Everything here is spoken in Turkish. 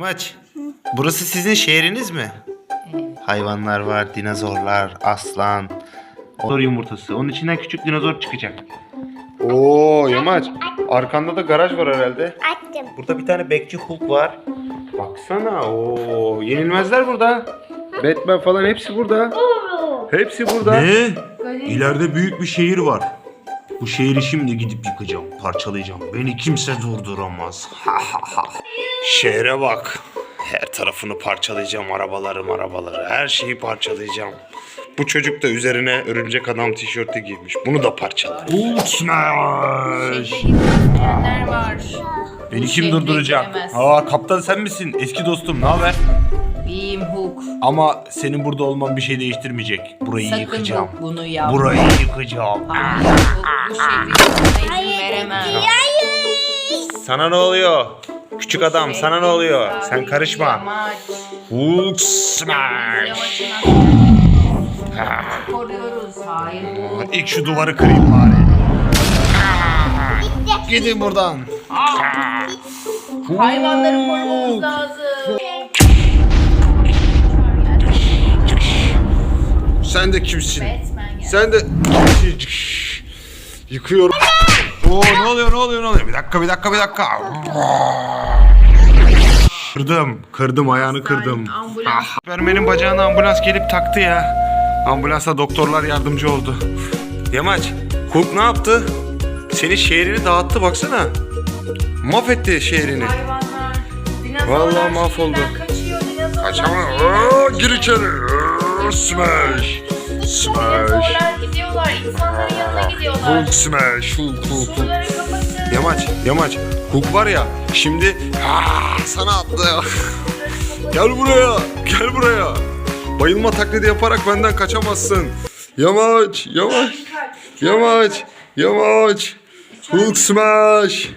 Yamaç, burası sizin şehriniz mi? Hayvanlar var, dinozorlar, aslan. Dinozor yumurtası. Onun içinden küçük dinozor çıkacak. Oo Yamaç, arkanda da garaj var herhalde. Açtım. Burada bir tane bekçi Hulk var. Baksana, oo yenilmezler burada. Batman falan hepsi burada. Hepsi burada. Ne? İleride büyük bir şehir var. Bu şehri şimdi gidip yıkacağım, parçalayacağım. Beni kimse durduramaz. Ha ha ha. Şehre bak. Her tarafını parçalayacağım. Arabaları, arabaları. Her şeyi parçalayacağım. Bu çocuk da üzerine örümcek adam tişörtü giymiş. Bunu da parçalar. Şehre gitmeyenler var. Beni Bu kim şehre durduracak? Aa kaptan sen misin? Eski dostum ne haber? Beam Hook. Ama senin burada olman bir şey değiştirmeyecek. Burayı Sakın yıkacağım. Hook bunu yapma. Burayı yıkacağım. Hayır Hook bu şehri yıkmana izin veremem. Sana ne oluyor? Küçük adam sana ne oluyor? Sen karışma. Yamaç. Hulk smash. Yamaç'ın hakkını koruyoruz. Hayır Hook. İlk şu duvarı kırayım bari. Gidin buradan. Hayvanları korumamız lazım. Sen de kimsin? Batman geldi. Sen de yıkıyorum. Oo ne oluyor ne oluyor ne oluyor? Bir dakika bir dakika bir dakika. Kırdım. Kırdım ayağını kırdım. Ambulans. Superman'in bacağına ambulans gelip taktı ya. Ambulansa doktorlar yardımcı oldu. Yamaç, Hulk ne yaptı? Senin şehrini dağıttı baksana. Mahvetti şehrini. Hayvanlar. Dinozorlar Vallahi mahvoldu. şehirden Kaçıyor dinozorlar. Kaçamam. gir içeri. Smash. Smash. Dinozorlar gidiyorlar. insanların yanına gidiyorlar. Hulk smash. Hulk Hulk Hulk. Şuraları kapatın. Yamaç, Yamaç. Hulk var ya şimdi Aa, sana attı. gel buraya, gel buraya. Bayılma taklidi yaparak benden kaçamazsın. Yamaç, Yamaç, Yamaç, Yamaç. Hulk smash.